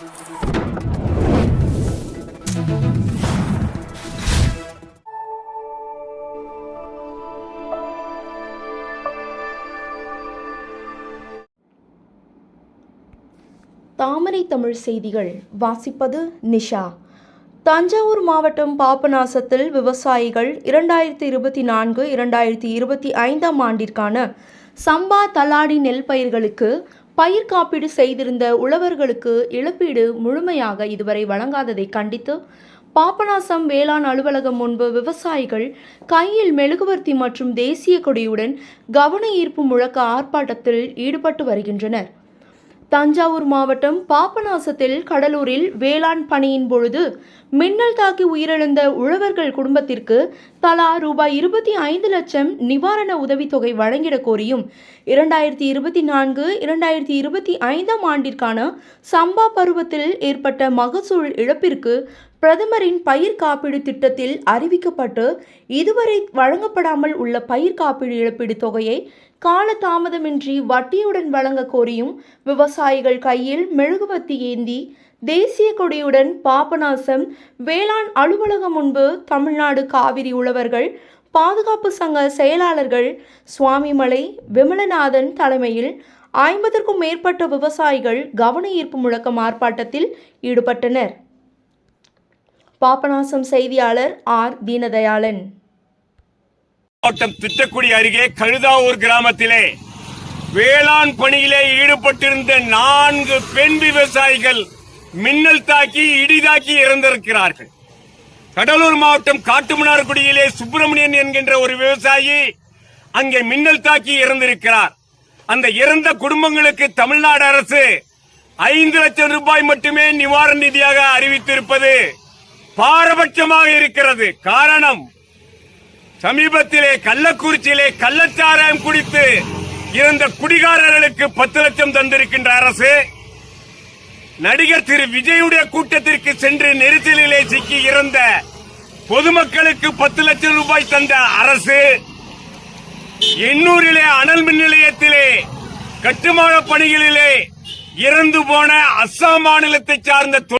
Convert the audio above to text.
தாமரை தமிழ் செய்திகள். வாசிப்பது நிஷா. தஞ்சாவூர் மாவட்டம் பாபநாசத்தில் விவசாயிகள் இரண்டாயிரத்தி இருபத்தி நான்கு இரண்டாயிரத்தி இருபத்தி ஐந்தாம் ஆண்டிற்கான சம்பா தலாடி நெல் பயிர்களுக்கு பயிர் காப்பீடு செய்திருந்த உழவர்களுக்கு இழப்பீடு முழுமையாக இதுவரை வழங்காததை கண்டித்து பாபநாசம் வேளாண் அலுவலகம் முன்பு விவசாயிகள் கையில் மெழுகுவர்த்தி மற்றும் தேசிய கொடியுடன் கவன ஈர்ப்பு முழக்க ஆர்ப்பாட்டத்தில் ஈடுபட்டு வருகின்றனர். தஞ்சாவூர் மாவட்டம் பாபநாசத்தில் கடலூரில் வேளாண் பணியின் பொழுது மின்னல் தாக்கி உயிரிழந்த உழவர்கள் குடும்பத்திற்கு தலா ரூபாய் இருபத்தி ஐந்து லட்சம் நிவாரண உதவித்தொகை வழங்கிடக் கோரியும் இரண்டாயிரத்தி இருபத்தி நான்கு இரண்டாயிரத்தி இருபத்தி ஐந்தாம் ஆண்டிற்கான சம்பா பருவத்தில் ஏற்பட்ட மகசூல் இழப்பிற்கு பிரதமரின் பயிர் காப்பீடு திட்டத்தில் அறிவிக்கப்பட்டு இதுவரை வழங்கப்படாமல் உள்ள பயிர் காப்பீடு இழப்பீடு தொகையை கால தாமதமின்றி வட்டியுடன் வழங்க கோரியும் விவசாயிகள் கையில் மெழுகுவத்தி ஏந்தி தேசிய கொடியுடன் பாபநாசம் வேளாண் அலுவலகம் முன்பு தமிழ்நாடு காவிரி உழவர்கள் பாதுகாப்பு சங்க செயலாளர்கள் சுவாமிமலை விமலநாதன் தலைமையில் ஐம்பதற்கும் மேற்பட்ட விவசாயிகள் கவன ஈர்ப்பு முழக்கம் ஆர்ப்பாட்டத்தில் ஈடுபட்டனர். பாபநாசம் செய்தியாளர் ஆர். தீனதயாளன். மாவட்டம் திட்டக்குடி அருகே கழுதாவூர் கிராமத்திலே வேளாண் பணியிலே ஈடுபட்டிருந்த நான்கு பெண் விவசாயிகள் மின்னல் தாக்கி இடிதாக்கி இறந்திருக்கிறார்கள். கடலூர் மாவட்டம் காட்டுமன்னார்குடியிலே சுப்பிரமணியன் என்கின்ற ஒரு விவசாயி அங்கே மின்னல் தாக்கி இறந்திருக்கிறார். அந்த இறந்த குடும்பங்களுக்கு தமிழ்நாடு அரசு ஐந்து லட்சம் ரூபாய் மட்டுமே நிவாரண நிதியாக அறிவித்திருப்பது பாரபட்சமாக இருக்கிறது. காரணம் சமீபத்திலே கள்ளக்குறிச்சியிலே கள்ளச்சாராயம் குடித்து இறந்த குடிகாரர்களுக்கு பத்து லட்சம் தந்திருக்கின்ற அரசு நடிகர் திரு விஜயுடைய கூட்டத்திற்கு சென்று நெரிசலிலே சிக்கி இறந்த பொதுமக்களுக்கு பத்து லட்சம் ரூபாய் தந்த அரசு எண்ணூரிலே அனல் மின் நிலையத்திலே கட்டுமான பணிகளிலே இறந்து போன அஸ்ஸாம் மாநிலத்தை சார்ந்த